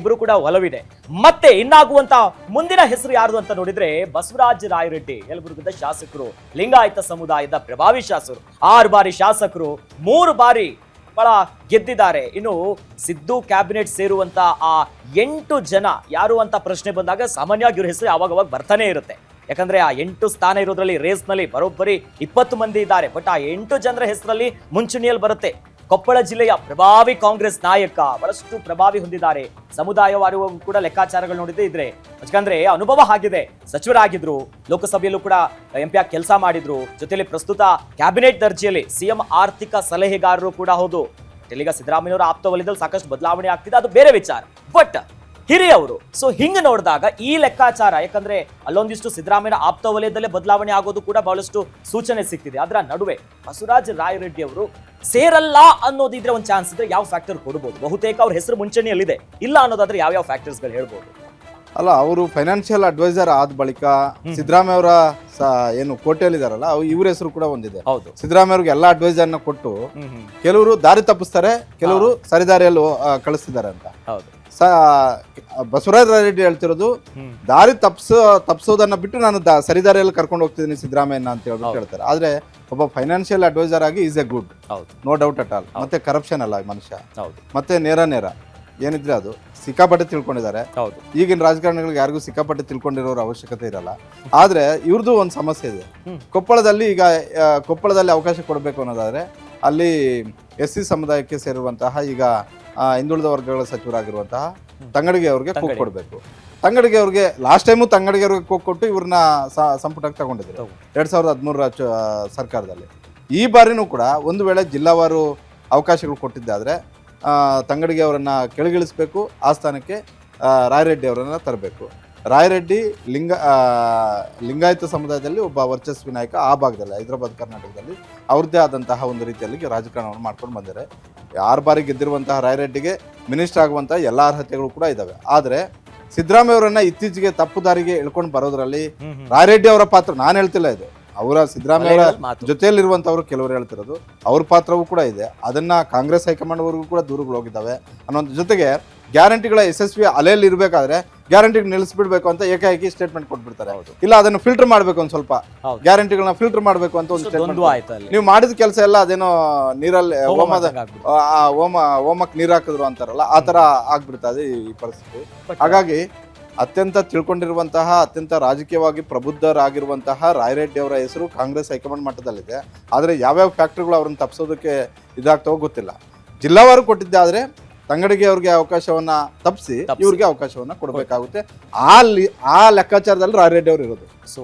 ಇಬ್ರು ಕೂಡ ಒಲವಿದೆ. ಮತ್ತೆ ಇನ್ನಾಗುವಂತ ಮುಂದಿನ ಹೆಸರು ಯಾರು ಅಂತ ನೋಡಿದ್ರೆ ಬಸವರಾಜ ರಾಯರೆಡ್ಡಿ. ಯಲಬುರ್ಗದ ಶಾಸಕರು, ಲಿಂಗಾಯತ ಸಮುದಾಯದ ಪ್ರಭಾವಿ ಶಾಸಕರು. ಆರು ಬಾರಿ ಶಾಸಕರು, ಮೂರು ಬಾರಿ ಬಹಳ ಗೆದ್ದಿದ್ದಾರೆ. ಇನ್ನು ಸಿದ್ದು ಕ್ಯಾಬಿನೆಟ್ ಸೇರುವಂತ ಆ ಎಂಟು ಜನ ಯಾರು ಅಂತ ಪ್ರಶ್ನೆ ಬಂದಾಗ ಸಾಮಾನ್ಯವಾಗಿ ಇವ್ರ ಹೆಸರು ಯಾವಾಗ ಅವಾಗ ಬರ್ತಾನೆ ಇರುತ್ತೆ. ಯಾಕಂದ್ರೆ ಆ ಎಂಟು ಸ್ಥಾನ ಇರೋದ್ರಲ್ಲಿ ರೇಸ್ನಲ್ಲಿ ಬರೋಬ್ಬರಿ ಇಪ್ಪತ್ತು ಮಂದಿ ಇದ್ದಾರೆ. ಬಟ್ ಆ ಎಂಟು ಜನರ ಹೆಸರಲ್ಲಿ ಮುಂಚೂಣಿಯಲ್ಲಿ ಬರುತ್ತೆ. ಕೊಪ್ಪಳ ಜಿಲ್ಲೆಯ ಪ್ರಭಾವಿ ಕಾಂಗ್ರೆಸ್ ನಾಯಕ ಬಹಳಷ್ಟು ಪ್ರಭಾವಿ ಹೊಂದಿದ್ದಾರೆ. ಸಮುದಾಯವಾರು ಕೂಡ ಲೆಕ್ಕಾಚಾರಗಳು ನೋಡಿದ್ರೆ ಇದ್ರೆ. ಯಾಕಂದ್ರೆ ಅನುಭವ ಆಗಿದೆ. ಸಚಿವರಾಗಿದ್ರು, ಲೋಕಸಭೆಯಲ್ಲೂ ಕೂಡ ಎಂ ಪಿ ಕೆಲಸ ಮಾಡಿದ್ರು. ಜೊತೆಯಲ್ಲಿ ಪ್ರಸ್ತುತ ಕ್ಯಾಬಿನೆಟ್ ದರ್ಜೆಯಲ್ಲಿ ಸಿಎಂ ಆರ್ಥಿಕ ಸಲಹೆಗಾರರು ಕೂಡ ಹೌದು. ಸಿದ್ದರಾಮಯ್ಯವರ ಆಪ್ತ ವಲಯದಲ್ಲಿ ಸಾಕಷ್ಟು ಬದಲಾವಣೆ ಆಗ್ತಿದೆ. ಅದು ಬೇರೆ ವಿಚಾರ. ಬಟ್ ಹಿರಿಯವರು. ಸೊ ಹಿಂಗ್ ನೋಡಿದಾಗ ಈ ಲೆಕ್ಕಾಚಾರ ಯಾಕಂದ್ರೆ ಅಲ್ಲೊಂದಿಷ್ಟು ಸಿದ್ದರಾಮಯ್ಯ ಆಪ್ತ ವಲಯದಲ್ಲೇ ಬದಲಾವಣೆ ಆಗೋದು ಕೂಡ ಬಹಳಷ್ಟು ಸೂಚನೆ ಸಿಗ್ತಿದೆ ಅದರ ನಡುವೆ ಬಸವರಾಜ ರಾಯರೆಡ್ಡಿ ಅವರು ಸೇರಲ್ಲ ಅನ್ನೋದಿದ್ರೆ ಒಂದು ಚಾನ್ಸ್ ಇದ್ರೆ ಯಾವ ಫ್ಯಾಕ್ಟರ್ ಕೊಡ್ಬೋದು? ಬಹುತೇಕ ಅವ್ರ ಹೆಸರು ಮುಂಚೂಣಿಯಲ್ಲಿದೆ ಇಲ್ಲ ಅನ್ನೋದಾದ್ರೆ ಯಾವ ಯಾವ ಫ್ಯಾಕ್ಟರ್ಸ್ಗಳು ಹೇಳ್ಬೋದು? ಅಲ್ಲ ಅವರು ಫೈನಾನ್ಷಿಯಲ್ ಅಡ್ವೈಸರ್ ಆದ ಬಳಿಕ ಸಿದ್ದರಾಮಯ್ಯ ಅವರ ಏನು ಕೋಟೆಯಲ್ಲಿದಾರಲ್ಲ ಅವ್ರು ಇವ್ರ ಹೆಸರು ಕೂಡ ಒಂದಿದೆ ಹೌದು. ಸಿದ್ದರಾಮಯ್ಯ ಅವ್ರಿಗೆ ಎಲ್ಲ ಅಡ್ವೈಸರ್ನ ಕೊಟ್ಟು ಕೆಲವರು ದಾರಿ ತಪ್ಪಿಸ್ತಾರೆ ಕೆಲವರು ಸರಿದಾರಿಯಲ್ಲಿ ಕಳಿಸ್ತಿದ್ದಾರೆ ಅಂತ. ಹೌದು. ಸ ಬಸವರಾಜ ರೆಡ್ಡಿ ಹೇಳ್ತಿರೋದು ದಾರಿ ತಪ್ಸೋ ತಪ್ಸೋದನ್ನ ಬಿಟ್ಟು ನಾನು ಸರಿದಾರಿಯಲ್ಲಿ ಕರ್ಕೊಂಡು ಹೋಗ್ತಿದ್ದೀನಿ ಸಿದ್ದರಾಮಯ್ಯನ ಅಂತ ಹೇಳ್ಬಿಟ್ಟು. ಹೇಳ್ತಾರೆ. ಆದ್ರೆ ಒಬ್ಬ ಫೈನಾನ್ಷಿಯಲ್ ಅಡ್ವೈಸರ್ ಆಗಿ is a good no doubt at all ಮತ್ತೆ ಕರಪ್ಷನ್ ಅಲ್ಲ ಮನುಷ್ಯ. ಹೌದು. ಮತ್ತೆ ನೇರ ನೇರ. ಏನಿದ್ರೆ ಅದು. ಸಿಕ್ಕಾಪಟ್ಟೆ ತಿಳ್ಕೊಂಡಿದ್ದಾರೆ. ಹೌದು. ಈಗಿನ ರಾಜಕಾರಣಿಗಳಿಗೆ ಯಾರಿಗೂ ಸಿಕ್ಕಾಪಟ್ಟೆ ತಿಳ್ಕೊಂಡಿರೋರ ಅವಶ್ಯಕತೆ ಇರಲ್ಲ. ಆದ್ರೆ ಇವ್ರದ್ದು ಒಂದು ಸಮಸ್ಯೆ ಇದೆ. ಕೊಪ್ಪಳದಲ್ಲಿ ಈಗ ಕೊಪ್ಪಳದಲ್ಲಿ ಅವಕಾಶ ಕೊಡಬೇಕು ಅನ್ನೋದಾದ್ರೆ ಅಲ್ಲಿ ಎಸ್ ಸಿ ಸಮುದಾಯಕ್ಕೆ ಸೇರುವಂತಹ ಈಗ ಹಿಂದುಳಿದ ವರ್ಗಗಳ ಸಚಿವರಾಗಿರುವಂತಹ ತಂಗಡಿಗೆ ಅವ್ರಿಗೆ ಕೂಗ್ ಕೊಡಬೇಕು. ತಂಗಡಿಗೆ ಅವ್ರಿಗೆ ಲಾಸ್ಟ್ ಟೈಮು ತಂಗಡಿಗೆ ಅವ್ರಿಗೆ ಕೂಗ್ ಕೊಟ್ಟು ಇವ್ರನ್ನ ಸಂಪುಟಕ್ಕೆ ತಗೊಂಡಿದ್ರು. ತಗೊಂಡು. ಎರಡ್ ಸಾವಿರದ ಹದಿಮೂರರ ಸರ್ಕಾರದಲ್ಲಿ. ಈ ಬಾರಿನೂ ಕೂಡ ಒಂದು ವೇಳೆ ಜಿಲ್ಲಾವಾರು ಅವಕಾಶಗಳು ಕೊಟ್ಟಿದ್ದಾದ್ರೆ ತಂಗಡಿಗೆ ಅವರನ್ನ ಕೆಳಗಿಳಿಸಬೇಕು ಆ ಸ್ಥಾನಕ್ಕೆ ರಾಯರೆಡ್ಡಿ ಅವರನ್ನ ತರಬೇಕು. ರಾಯರೆಡ್ಡಿ ಲಿಂಗ ಲಿಂಗಾಯತ ಸಮುದಾಯದಲ್ಲಿ ಒಬ್ಬ ವರ್ಚಸ್ವಿ ನಾಯಕ ಆ ಭಾಗದಲ್ಲಿ ಹೈದರಾಬಾದ್ ಕರ್ನಾಟಕದಲ್ಲಿ. ಅವ್ರದ್ದೇ ಆದಂತಹ ಒಂದು ರೀತಿಯಲ್ಲಿ ರಾಜಕಾರಣವನ್ನು ಮಾಡ್ಕೊಂಡು ಬಂದಿದ್ದಾರೆ. ಆರು ಬಾರಿ ಗೆದ್ದಿರುವಂತಹ ರಾಯರೆಡ್ಡಿಗೆ ಮಿನಿಸ್ಟರ್ ಆಗುವಂತಹ ಎಲ್ಲ ಅರ್ಹತೆಗಳು ಕೂಡ ಇದ್ದಾವೆ ಆದರೆ ಸಿದ್ದರಾಮಯ್ಯ ಅವರನ್ನ ಇತ್ತೀಚೆಗೆ ತಪ್ಪು ದಾರಿಗೆ ಎಳ್ಕೊಂಡು ಬರೋದ್ರಲ್ಲಿ ರಾಯರೆಡ್ಡಿ ಅವರ ಪಾತ್ರ ನಾನು ಹೇಳ್ತಿಲ್ಲ ಇದು. ಅವರ ಸಿದ್ದರಾಮಯ್ಯ ಅವರ ಜೊತೆಯಲ್ಲಿರುವಂತವ್ರು ಕೆಲವರು ಹೇಳ್ತಿರೋದು ಅವ್ರ ಪಾತ್ರವೂ ಕೂಡ ಇದೆ. ಅದನ್ನ ಕಾಂಗ್ರೆಸ್ ಹೈಕಮಾಂಡ್ ವರೆಗೂ ಕೂಡ ದೂರುಗಳು ಹೋಗಿದ್ದಾವೆ ಅನ್ನೋದ್ರ ಜೊತೆಗೆ ಗ್ಯಾರಂಟಿಗಳ ಯಶಸ್ವಿ ಅಲೆಯಲ್ಲಿ ಇರಬೇಕಾದ್ರೆ ಗ್ಯಾರಂಟಿ ನಿಲ್ಲಿಸ್ಬಿಡ್ಬೇಕು ಅಂತ ಏಕಾಏಕಿ ಸ್ಟೇಟ್ಮೆಂಟ್ ಕೊಟ್ಬಿಡ್ತಾರೆ. ಇಲ್ಲ ಅದನ್ನು ಫಿಲ್ಟರ್ ಮಾಡ್ಬೇಕು ಒಂದು ಸ್ವಲ್ಪ. ಗ್ಯಾರಂಟಿಗಳನ್ನ ಫಿಲ್ಟರ್ ಮಾಡ್ಬೇಕು ಅಂತ ಒಂದು ಸ್ಟೇಟ್ಮೆಂಟ್ ನೀವು ಮಾಡಿದ ಕೆಲಸ ಎಲ್ಲ ಅದೇನೋ ನೀರಲ್ಲಿ ಹೋಮ ಹೋಮದ ಆಗ್ಬಿಡ್ತು. ಹೋಮ ಹೋಮಕ್ಕೆ ನೀರು ಹಾಕಿದ್ರು ಅಂತಾರಲ್ಲ ಆ ತರ ಆಗ್ಬಿಡ್ತದೆ ಈ ಪರಿಸ್ಥಿತಿ. ಹಾಗಾಗಿ ಅತ್ಯಂತ ತಿಳ್ಕೊಂಡಿರುವಂತಹ ಅತ್ಯಂತ ರಾಜಕೀಯವಾಗಿ ಪ್ರಬುದ್ಧರಾಗಿರುವಂತಹ ರಾಯರೆಡ್ಡಿ ಅವರ ಹೆಸರು ಕಾಂಗ್ರೆಸ್ ಹೈಕಮಾಂಡ್ ಮಟ್ಟದಲ್ಲಿದೆ. ಆದರೆ ಯಾವ್ಯಾವ ಫ್ಯಾಕ್ಟ್ರಿಗಳು ಅವ್ರನ್ನ ತಪ್ಪಿಸೋದಕ್ಕೆ ಇದಾಗ್ತಾವೋ ಗೊತ್ತಿಲ್ಲ. ಜಿಲ್ಲಾವಾರು ಕೊಟ್ಟಿದ್ದಾದ್ರೆ ತಂಗಡಿಗೆ ಅವ್ರಿಗೆ ಅವಕಾಶವನ್ನ ತಪ್ಪಿಸಿ ತಪ್ಸಿ. ಇವ್ರಿಗೆ ಅವಕಾಶವನ್ನ ಕೊಡಬೇಕಾಗುತ್ತೆ ಆ ಲಿ ಆ ಲೆಕ್ಕಾಚಾರದಲ್ಲಿ ರಾಯರೆಡ್ಡಿ ಅವರು ಇರೋದು ಸೊ